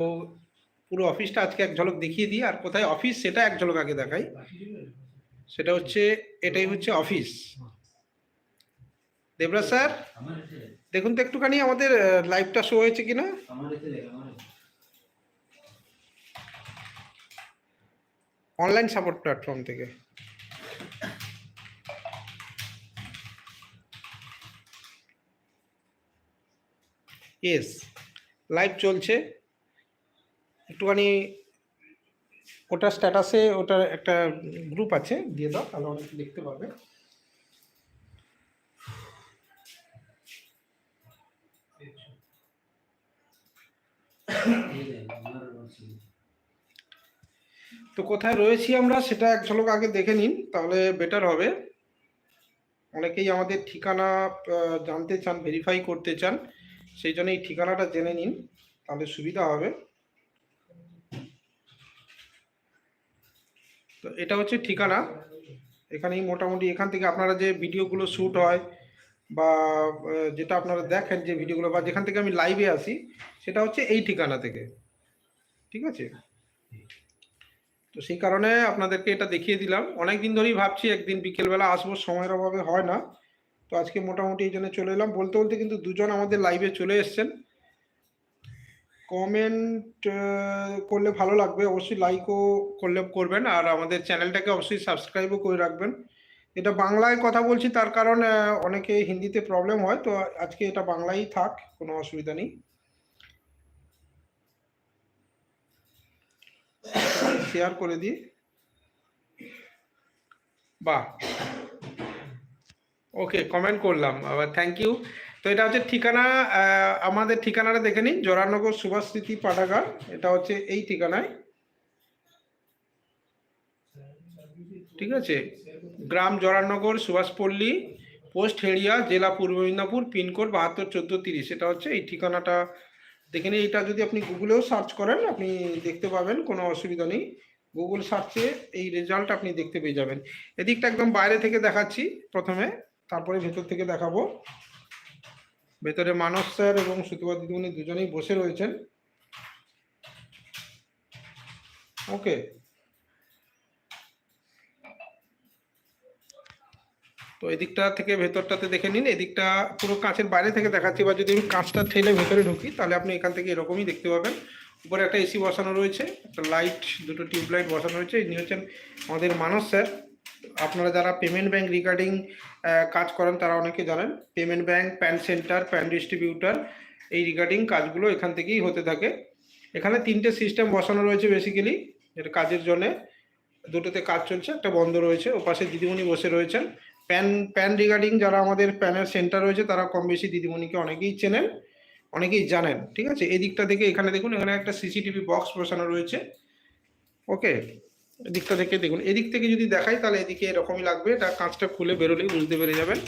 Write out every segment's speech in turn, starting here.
তো পুরো অফিসটা আজকে এক ঝলক দেখিয়ে দিই, আর কোথায় অফিস সেটা এক ঝলক আগে দেখাই। সেটা হচ্ছে, এটাই হচ্ছে অফিস দেবরাজ স্যার, দেখুন তো একটুখানি আমাদের লাইভটা শো হয়েছে কিনা? অনলাইন সাপোর্ট প্ল্যাটফর্ম থেকে। ইয়েস লাইভ চলছে। একটুখানি ওটা স্ট্যাটাসে ওটার একটা গ্রুপ আছে, দিয়ে দাও, তাহলে অনেকে দেখতে পাবে তো কোথায় রয়েছি আমরা সেটা এক ঝলক আগে দেখে নিন, তাহলে বেটার হবে। অনেকেই আমাদের ঠিকানা জানতে চান ভেরিফাই করতে চান, সেই জন্য এই ঠিকানাটা জেনে নিন, তাহলে সুবিধা হবে। তো এটা হচ্ছে ঠিকানা। এখানেই মোটামুটি এখান থেকে আপনারা যে ভিডিওগুলো শ্যুট হয় বা যেটা আপনারা দেখেন যে ভিডিওগুলো বা যেখান থেকে আমি লাইভে আসি সেটা হচ্ছে এই ঠিকানা থেকে। ঠিক আছে? তো সেই কারণে আপনাদেরকে এটা দেখিয়ে দিলাম। অনেক দিন ধরেই ভাবছি একদিন বিকেলবেলা আসব, সময়ের অভাবে হয় না। তো আজকে মোটামুটি এই জন্য চলে এলাম। বলতে বলতে কিন্তু দুজন আমাদের লাইভে চলে এসছেন। কমেন্ট করলে ভালো লাগবে। অবশ্যই লাইকও করলে করবেন আর আমাদের চ্যানেলটাকে অবশ্যই সাবস্ক্রাইবও করে রাখবেন। এটা বাংলায় কথা বলছি, তার কারণ অনেকে হিন্দিতে প্রবলেম হয়, তো আজকে এটা বাংলাই থাক, কোনো অসুবিধা নেই। শেয়ার করে দিই। বাহ। ওকে কমেন্ট করলাম। আবার থ্যাংক ইউ তো এটা হচ্ছে ঠিকানা আমাদের ঠিকানাটা দেখে নিন জোরানগর সুভাষ স্মৃতি পাঠাগার। এটা হচ্ছে এই ঠিকানায়। ঠিক আছে? গ্রাম জোরানগর সুভাষপল্লী পোস্ট হেড়িয়া, জেলা পূর্ব মেদিনীপুর, পিনকোড বাহাত্তর, চোদ্দ, তিরিশ। এটা হচ্ছে এই ঠিকানাটা। দেখে নিন, এটা যদি আপনি গুগলেও সার্চ করেন, আপনি দেখতে পাবেন, কোনো অসুবিধা নেই। গুগল সার্চে এই রেজাল্ট আপনি দেখতে পেয়ে যাবেন। এদিকটা একদম বাইরে থেকে দেখাচ্ছি প্রথমে, তারপরে ভেতর থেকে দেখাবো। ভেতরে মানস স্যার এবং সুতপা দিদিমণি দুজনেই বসে রয়েছেন। ওকে। তো এদিকটা থেকে ভেতরটাতে দেখে নিন, এদিকটা পুরো কাঁচের বাইরে থেকে দেখাচ্ছি, বা যদি আমি কাঁচটা ঠেলে ভেতরে ঢুকি, তাহলে আপনি এখান থেকে এরকমই দেখতে পাবেন। উপরে একটা এসি বসানো রয়েছে, একটা লাইট, দুটো টিউব লাইট বসানো রয়েছে, ইনি হচ্ছেন আমাদের মানস স্যার। আপনারা যারা পেমেন্ট ব্যাংক রিগার্ডিং কাজ করেন, তারা অনেকে জানেন payment bank PAN centre PAN distributor এই রিগার্ডিং কাজগুলো এখান থেকেই হতে থাকে। এখানে তিনটে সিস্টেম বসানো রয়েছে বেসিক্যালি এটা কাজের জন্য। দুটোতে কাজ চলছে, একটা বন্ধ রয়েছে ও পাশে দিদিমণি বসে রয়েছেন। প্যান প্যান রিগার্ডিং যারা আমাদের প্যানের সেন্টার রয়েছে, তারা কম বেশি দিদিমণিকে অনেকেই চেনেন, অনেকেই জানেন, ঠিক আছে? এই দিকটা থেকে এখানে দেখুন, এখানে একটা সিসিটিভি বক্স বসানো রয়েছে। ওকে এদিকটা থেকে দেখুন। এদিক থেকে যদি দেখাই, তাহলে এদিকে এরকমই লাগবে। এটা কাঁচটা খুলে বেরোলেই বুঝতে পেরে যাবেন।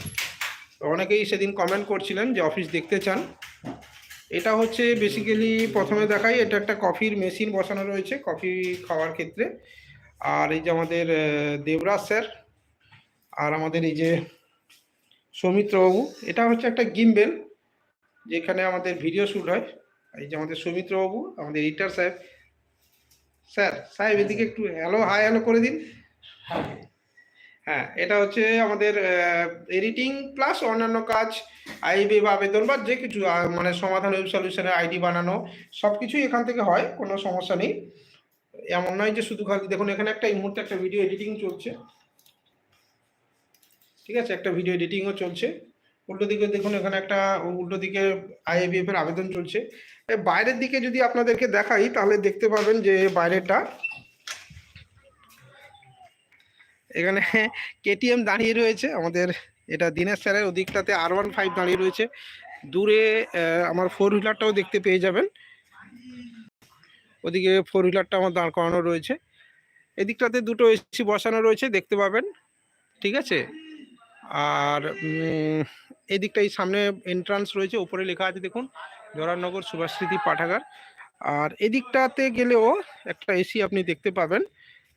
অনেকেই সেদিন কমেন্ট করছিলেন যে অফিস দেখতে চান। এটা হচ্ছে বেসিক্যালি প্রথমে দেখাই, এটা একটা কফির মেশিন বসানো রয়েছে কফি খাওয়ার ক্ষেত্রে। আর এই যে আমাদের দেবরাজ স্যার আর আমাদের এই যে সৌমিত্রবাবু, এটা হচ্ছে একটা গিম্বেল যেখানে আমাদের ভিডিও শ্যুট হয়। এই যে আমাদের সৌমিত্রবাবু, আমাদের এডিটার সাহেব স্যার সাহেব এদিকে একটু হ্যালো হাই হ্যালো করে দিন। হ্যাঁ এটা হচ্ছে আমাদের এডিটিং প্লাস অন্যান্য কাজ, আইবি বা আবেদন বা যে কিছু মানে সমাধান ওয়েব সলিউশনের আইডি বানানো সব কিছুই এখান থেকে হয়, কোনো সমস্যা নেই। এমন নয় যে শুধু খালি, দেখুন, এখানে একটা, এই মুহূর্তে একটা ভিডিও এডিটিং চলছে। ঠিক আছে, একটা ভিডিও এডিটিংও চলছে। উল্টো দিকে দেখুন, এখানে একটা, উল্টো দিকে আইএবিএফ এর আবেদন চলছে। বাইরের দিকে যদি আপনাদেরকে দেখাই, তাহলে দেখতে পাবেন যে বাইরেটা এখানে কেটিএম দাঁড়িয়ে রয়েছে। আমাদের এটা দিনেশ স্যারের ওদিকটাতে আর ওয়ান ফাইভ দাঁড়িয়ে রয়েছে। দূরে আমার ফোর হুইলারটাও দেখতে পেয়ে যাবেন। ওদিকে ফোর হুইলারটা আমার দাঁড় করানো রয়েছে। এদিকটাতে দুটো এসি বসানো রয়েছে, দেখতে পাবেন। ঠিক আছে? আর এদিকটা এই সামনে এন্ট্রান্স রয়েছে উপরে লেখা আছে দেখুন জওয়াহরনগর সুভাষস্মৃতি পাঠাগার। আর এদিকটাতে গেলেও একটা এসি আপনি দেখতে পাবেন।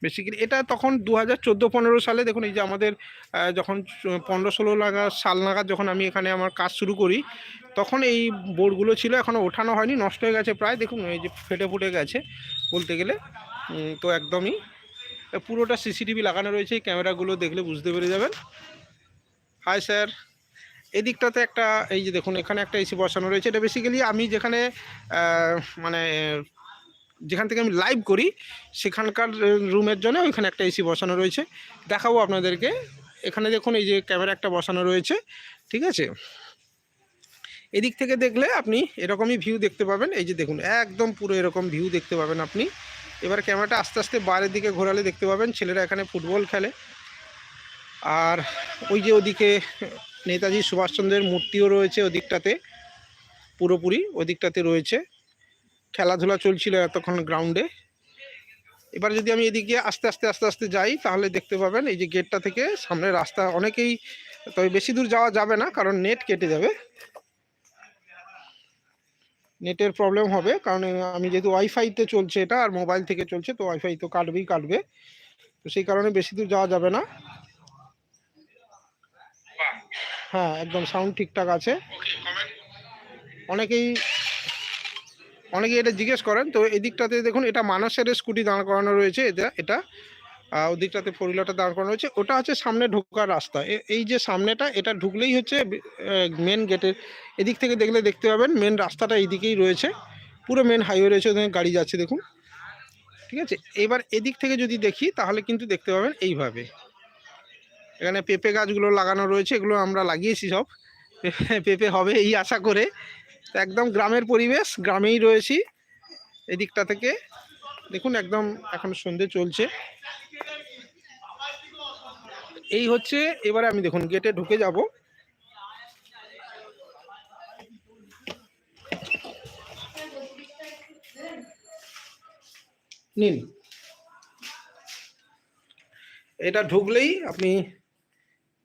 বেসিক্যালি এটা তখন দু হাজার চোদ্দ পনেরো সালে দেখুন এই যে আমাদের যখন পনেরো ষোলো নাগাদ সাল নাগাদ যখন আমি এখানে আমার কাজ শুরু করি, তখন এই বোর্ডগুলো ছিল এখনও ওঠানো হয়নি, নষ্ট হয়ে গেছে প্রায়। দেখুন এই যে ফেটে ফুটে গেছে বলতে গেলে। তো একদমই পুরোটা সিসিটিভি লাগানো রয়েছে ক্যামেরাগুলো দেখলে বুঝতে পেরে যাবেন। হাই স্যার এদিকটাতে একটা, এই যে দেখুন, এখানে একটা এসি বসানো রয়েছে। এটা বেসিক্যালি আমি যেখানে মানে যেখান থেকে আমি লাইভ করি, সেখানকার রুমের জন্য ওইখানে একটা এসি বসানো রয়েছে। দেখাবো আপনাদেরকে। এখানে দেখুন, এই যে ক্যামেরা একটা বসানো রয়েছে। ঠিক আছে? এদিক থেকে দেখলে আপনি এরকমই ভিউ দেখতে পাবেন। এই যে দেখুন, একদম পুরো এরকম ভিউ দেখতে পাবেন আপনি। এবার ক্যামেরাটা আস্তে আস্তে বাইরের দিকে ঘোরালে দেখতে পাবেন। ছেলেরা এখানে ফুটবল খেলে। আর ওই যে ওদিকে নেতাজি সুভাষচন্দ্রের মূর্তিও রয়েছে ওদিকটাতে, পুরোপুরি ওদিকটাতে রয়েছে। খেলাধুলা চলছিল এতক্ষণ গ্রাউন্ডে এবার যদি আমি এদিকে আস্তে আস্তে আস্তে আস্তে যাই, তাহলে দেখতে পাবেন এই যে গেটটা থেকে সামনে রাস্তা অনেকেই, তবে বেশি দূর যাওয়া যাবে না, কারণ নেট কেটে যাবে। নেটের প্রবলেম হবে, কারণ আমি যেহেতু ওয়াইফাইতে চলছে এটা, আর মোবাইল থেকে চলছে, তো ওয়াইফাই তো কাটবেই কাটবে। তো সেই কারণে বেশি দূর যাওয়া যাবে না। হ্যাঁ একদম সাউন্ড ঠিকঠাক আছে। অনেকেই অনেকেই এটা জিজ্ঞেস করেন তো এদিকটাতে দেখুন এটা মানসের স্কুটি দাঁড় করানো রয়েছে এটা এটা। ওদিকটাতে ফোর হুইলারটা দাঁড় করানো রয়েছে। ওটা হচ্ছে সামনে ঢোকার রাস্তা। এই যে সামনেটা এটা ঢুকলেই হচ্ছে মেন গেটের এদিক থেকে দেখলে দেখতে পাবেন মেন রাস্তাটা এইদিকেই রয়েছে। পুরো মেন হাইওয়ে রয়েছে ওখানে গাড়ি যাচ্ছে দেখুন। ঠিক আছে? এবার এদিক থেকে যদি দেখি তাহলে কিন্তু দেখতে পাবেন এইভাবে। এখানে পেঁপে গাছগুলো লাগানো রয়েছে, এগুলো আমরা লাগিয়েছি সব। পেঁপে হবে এই আশা করে। একদম গ্রামের পরিবেশ, গ্রামেই রয়েছি এদিকটা থেকে। দেখুন একদম এখন সন্ধে চলছে। এই হচ্ছে, এবারে আমি দেখুন গেটে ঢুকে যাব। নিন। এটা ঢুকলেই আপনি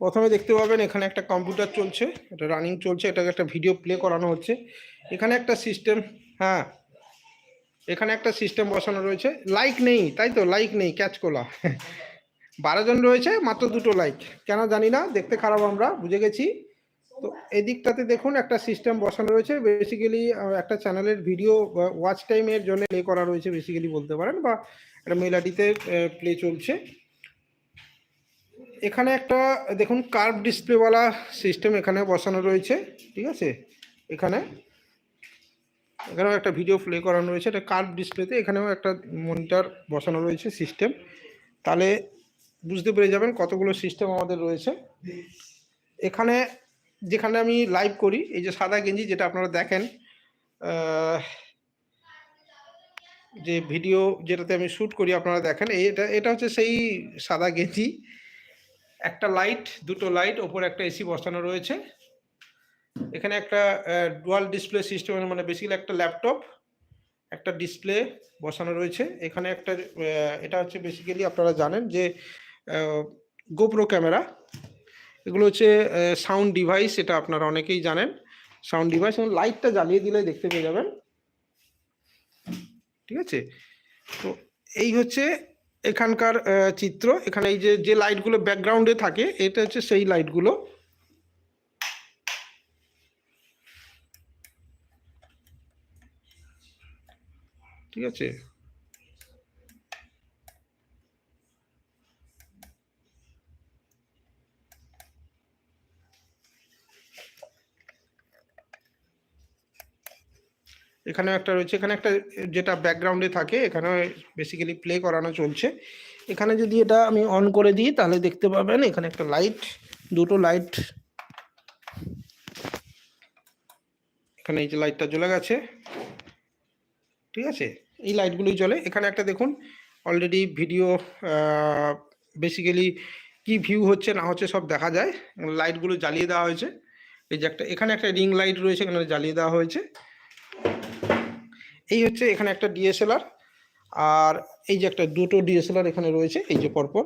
প্রথমে দেখতে পাবেন এখানে একটা কম্পিউটার চলছে, এটা রানিং চলছে, এটাকে একটা ভিডিও প্লে করানো হচ্ছে। এখানে একটা সিস্টেম হ্যাঁ এখানে একটা সিস্টেম বসানো রয়েছে। লাইক নেই, তাই তো? লাইক নেই ক্যাচ কোলা বারো জন রয়েছে, মাত্র দুটো লাইক কেন জানি না, দেখতে খারাপ আমরা, বুঝে গেছি। তো এদিকটাতে দেখুন, একটা সিস্টেম বসানো রয়েছে। বেসিক্যালি একটা চ্যানেলের ভিডিও ওয়াচ টাইমের জন্য প্লে করা রয়েছে বেসিক্যালি বলতে পারেন, বা একটা মেলাটিতে প্লে চলছে। এখানে একটা, দেখুন কার্ভ ডিসপ্লেওয়ালা সিস্টেম এখানে বসানো রয়েছে, ঠিক আছে? এখানে, এখানেও একটা ভিডিও প্লে করানো রয়েছে, এটা কার্ভ ডিসপ্লেতে এখানেও একটা মনিটর বসানো রয়েছে সিস্টেম তাহলে বুঝতে পেরে যাবেন কতগুলো সিস্টেম আমাদের রয়েছে। এখানে, যেখানে আমি লাইভ করি, এই যে সাদা গেঞ্জি যেটা আপনারা দেখেন যে ভিডিও যেটাতে আমি শ্যুট করি আপনারা দেখেন, এটা এটা হচ্ছে সেই সাদা গেঞ্জি। একটা লাইট দুটো লাইট ওপরে একটা এসি বসানো রয়েছে। এখানে একটা ডুয়াল ডিসপ্লে সিস্টেম মানে বেসিক্যালি একটা ল্যাপটপ একটা ডিসপ্লে বসানো রয়েছে। এখানে একটা এটা হচ্ছে বেসিক্যালি আপনারা জানেন যে গোপ্রো ক্যামেরা এগুলো হচ্ছে সাউন্ড ডিভাইস এটা আপনারা অনেকেই জানেন। সাউন্ড ডিভাইস এবং লাইটটা জ্বালিয়ে দিলে দেখতে পেয়ে যাবেন। ঠিক আছে? তো এই হচ্ছে এখানকার চিত্র। এখানে এই যে যে লাইটগুলো ব্যাকগ্রাউন্ডে থাকে, এটা হচ্ছে সেই লাইটগুলো ঠিক আছে? এখানে একটা রয়েছে। এখানে একটা, যেটা ব্যাকগ্রাউন্ডে থাকে এখানে বেসিক্যালি প্লে করানো চলছে। এখানে যদি এটা আমি অন করে দিই, তাহলে দেখতে পাবেন এখানে একটা লাইট দুটো লাইট এখানে এই যে লাইটটা জ্বলে গেছে। ঠিক আছে? এই লাইটগুলোই জ্বলে। এখানে একটা দেখুন অলরেডি ভিডিও বেসিক্যালি কি ভিউ হচ্ছে না হচ্ছে সব দেখা যায়। লাইটগুলো জ্বালিয়ে দেওয়া হয়েছে। এই যে একটা, এখানে একটা রিং লাইট রয়েছে, এখানে জ্বালিয়ে দেওয়া হয়েছে। এই হচ্ছে এখানে একটা ডিএসএলআর আর এই যে একটা দুটো ডিএসএলআর এখানে রয়েছে, এই যে পরপর।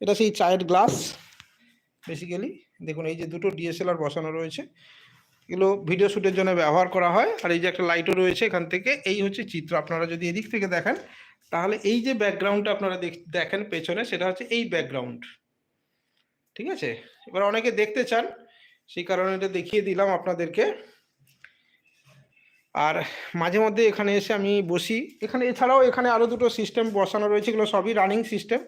এটা সেই চায়ের গ্লাস বেসিক্যালি দেখুন, এই যে দুটো ডিএসএলআর বসানো রয়েছে। এগুলো ভিডিও শ্যুটের জন্য ব্যবহার করা হয়। আর এই যে একটা লাইটও রয়েছে এখান থেকে। এই হচ্ছে চিত্র, আপনারা যদি এদিক থেকে দেখেন, তাহলে এই যে ব্যাকগ্রাউন্ডটা আপনারা দেখ- দেখেন পেছনে, সেটা হচ্ছে এই ব্যাকগ্রাউন্ড ঠিক আছে? এবার অনেকে দেখতে চান, সেই কারণে এটা দেখিয়ে দিলাম আপনাদেরকে। আর মাঝে মধ্যে এখানে এসে আমি বসি। এখানে এছাড়াও এখানে আরও দুটো সিস্টেম বসানো রয়েছে, এগুলো সবই রানিং সিস্টেম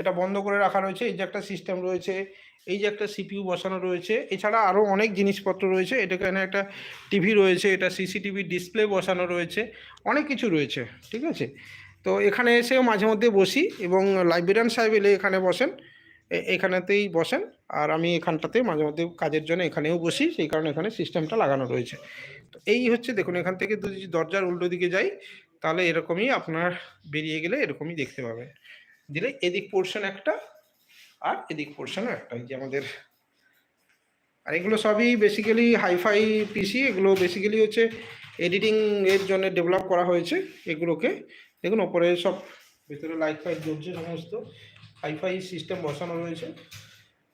এটা বন্ধ করে রাখা রয়েছে। এই যে একটা সিস্টেম রয়েছে, এই যে একটা সিপিইউ বসানো রয়েছে। এছাড়া আরও অনেক জিনিসপত্র রয়েছে। এটা এখানে একটা টিভি রয়েছে, এটা সিসিটিভি ডিসপ্লে বসানো রয়েছে, অনেক কিছু রয়েছে, ঠিক আছে? তো এখানে এসেও মাঝে মধ্যে বসি এবং লাইব্রেরিয়ান সাহেব এলে এখানে বসেন। এখানেতেই বসেন। আর আমি এখানটাতে মাঝে মধ্যে কাজের জন্য এখানেও বসি, সেই কারণে এখানে সিস্টেমটা লাগানো রয়েছে। তো এই হচ্ছে দেখুন, এখান থেকে যদি দরজার উল্টো দিকে যাই, তাহলে এরকমই আপনার বেরিয়ে গেলে এরকমই দেখতে পাবেন। দিলে এদিক পোর্শন একটা, আর এদিক পোর্শনও একটা যে আমাদের আর এগুলো সবই বেসিক্যালি হাইফাই পিসি এগুলো বেসিক্যালি হচ্ছে এডিটিং এর জন্য ডেভেলপ করা হয়েছে এগুলোকে। দেখুন, ওপরে সব, ভেতরে লাইট ফাইট জ্বলছে সমস্ত। হাইফাই সিস্টেম বসানো রয়েছে,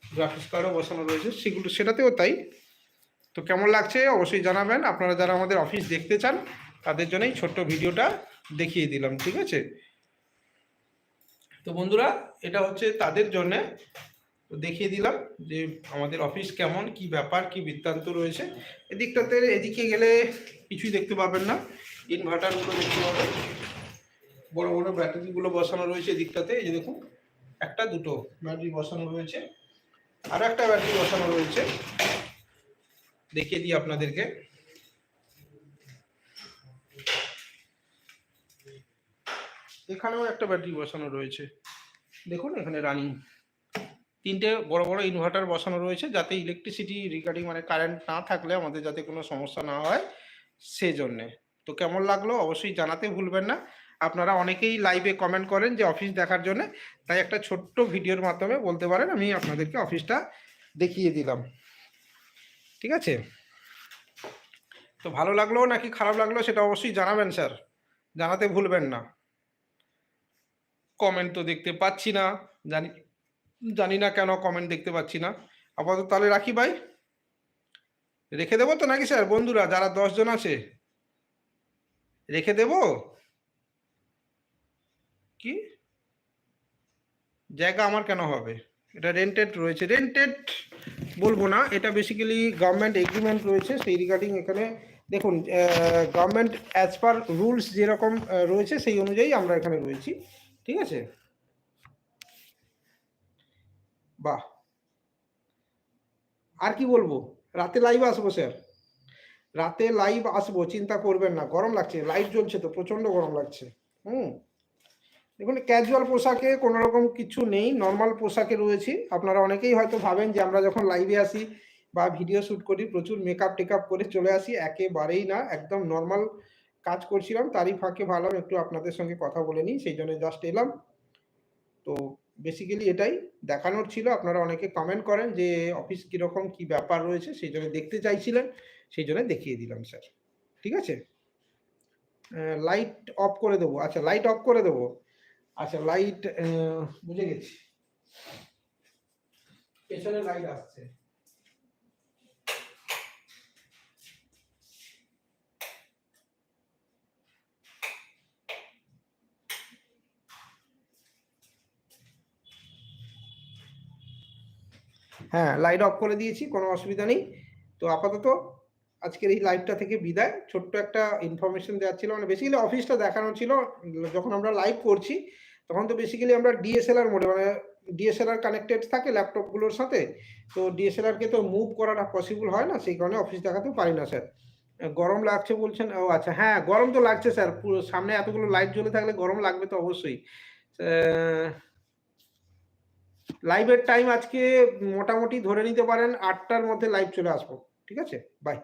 গ্রাফিক্স কার্ডও বসানো রয়েছে, সেগুলো, সেটাতেও তাই। তো কেমন লাগছে অবশ্যই জানাবেন। আপনারা যারা আমাদের অফিস দেখতে চান, তাদের জন্য ছোট্ট ভিডিওটা দেখিয়ে দিলাম, ঠিক আছে? তো বন্ধুরা, এটা হচ্ছে তাদের জন্যে তো দেখিয়ে দিলাম যে আমাদের অফিস কেমন, কি ব্যাপার, কি বৃত্তান্ত রয়েছে। এদিকটাতে, এদিকে গেলে কিছুই দেখতে পাবেন না। ইনভার্টারগুলো দেখতে পাবেন। বড় বড় ব্যাটারিগুলো বসানো রয়েছে এদিকটাতে, এই যে দেখুন। একটা দুটো ব্যাটারি বসানো রয়েছে, আর একটা ব্যাটারি বসানো রয়েছে। দেখিয়ে দিই আপনাদেরকে। এখানেও একটা ব্যাটারি বসানো রয়েছে। দেখুন, এখানে রানিং তিনটে বড় বড় ইনভার্টার বসানো রয়েছে, যাতে ইলেকট্রিসিটি রিগার্ডিং মানে কারেন্ট না থাকলে আমাদের যাতে কোনো সমস্যা না হয় সেই জন্যে তো কেমন লাগল অবশ্যই জানাতে ভুলবেন না। আপনারা অনেকেই লাইভে কমেন্ট করেন যে অফিস দেখার জন্য। তাই একটা ছোট্ট ভিডিওর মাধ্যমে বলতে পারেন, আমি আপনাদেরকে অফিসটা দেখিয়ে দিলাম। ঠিক আছে? তো ভালো লাগল নাকি খারাপ লাগল সেটা অবশ্যই জানাবেন, স্যার। জানাতে ভুলবেন না। কমেন্ট তো দেখতে পাচ্ছি না। জানি জানি না কেন কমেন্ট দেখতে পাচ্ছি না। আপাতত তাহলে রাখি ভাই। রেখে দেবো তো নাকি, স্যার? বন্ধুরা, যারা দশজন আছে, রেখে দেব? কি? জায়গা আমার কেন হবে? এটা রেন্টেড রয়েছে। রেন্টেড বলব না, এটা বেসিক্যালি গভর্নমেন্ট এগ্রিমেন্ট রয়েছে সেই রিগার্ডিং এখানে। দেখুন গভর্নমেন্ট অ্যাজ পার রুলস যেরকম রয়েছে সেই অনুযায়ী আমরা এখানে রয়েছি। ঠিক আছে? বাহ! আর কি বলব? রাতে লাইভ আসব স্যার রাতে লাইভ আসব, চিন্তা করবেন না, গরম লাগছে। লাইট জ্বলছে তো প্রচণ্ড গরম লাগছে। হুম? দেখুন ক্যাজুয়াল পোশাকে কোনো রকম কিছু নেই নর্মাল পোশাকে রয়েছি। আপনারা অনেকেই হয়তো ভাবেন যে আমরা যখন লাইভে আসি বা ভিডিও শ্যুট করি, প্রচুর মেকআপ টেকআপ করে চলে আসি, একেবারেই না, একদম নর্মাল কাজ করছিলাম, তারই ফাঁকে ভাবলাম একটু আপনাদের সঙ্গে কথা বলে নিই, সেই জন্য জাস্ট এলাম। তো বেসিক্যালি এটাই, দেখানোর ছিল, আপনারা অনেকে কমেন্ট করেন যে অফিস কীরকম, কি ব্যাপার রয়েছে, সেই জন্য দেখতে চাইছিলেন, সেই জন্য দেখিয়ে দিলাম স্যার ঠিক আছে? লাইট অফ করে দেবো আচ্ছা লাইট অফ করে দেবো। আচ্ছা লাইট বুঝে গেছি। পেছনে লাইট আসছে। হ্যাঁ লাইট অফ করে দিয়েছি, কোনো অসুবিধা নেই। তো আপাতত আজকের এই লাইভটা থেকে বিদায়। ছোট্ট একটা ইনফরমেশন দেওয়ার ছিল মানে বেসিক্যালি অফিসটা দেখানো ছিল, যখন আমরা লাইভ করছি তখন তো বেসিক্যালি আমরা ডিএসএলআর মোডে মানে ডিএসএলআর কানেক্টেড থাকে ল্যাপটপগুলোর সাথে। তো ডিএসএলআরকে তো মুভ করাটা পসিবল হয় না, সেই কারণে অফিস দেখাতে পারি না স্যার গরম লাগছে বলছেন, ও আচ্ছা হ্যাঁ গরম তো লাগছে স্যার পুরো সামনে এতগুলো লাইট জ্বলে থাকলে গরম লাগবে তো অবশ্যই। লাইভের টাইম আজকে মোটামুটি ধরে নিতে পারেন আটটার মধ্যে লাইভ চলে আসব। ঠিক আছে? বাই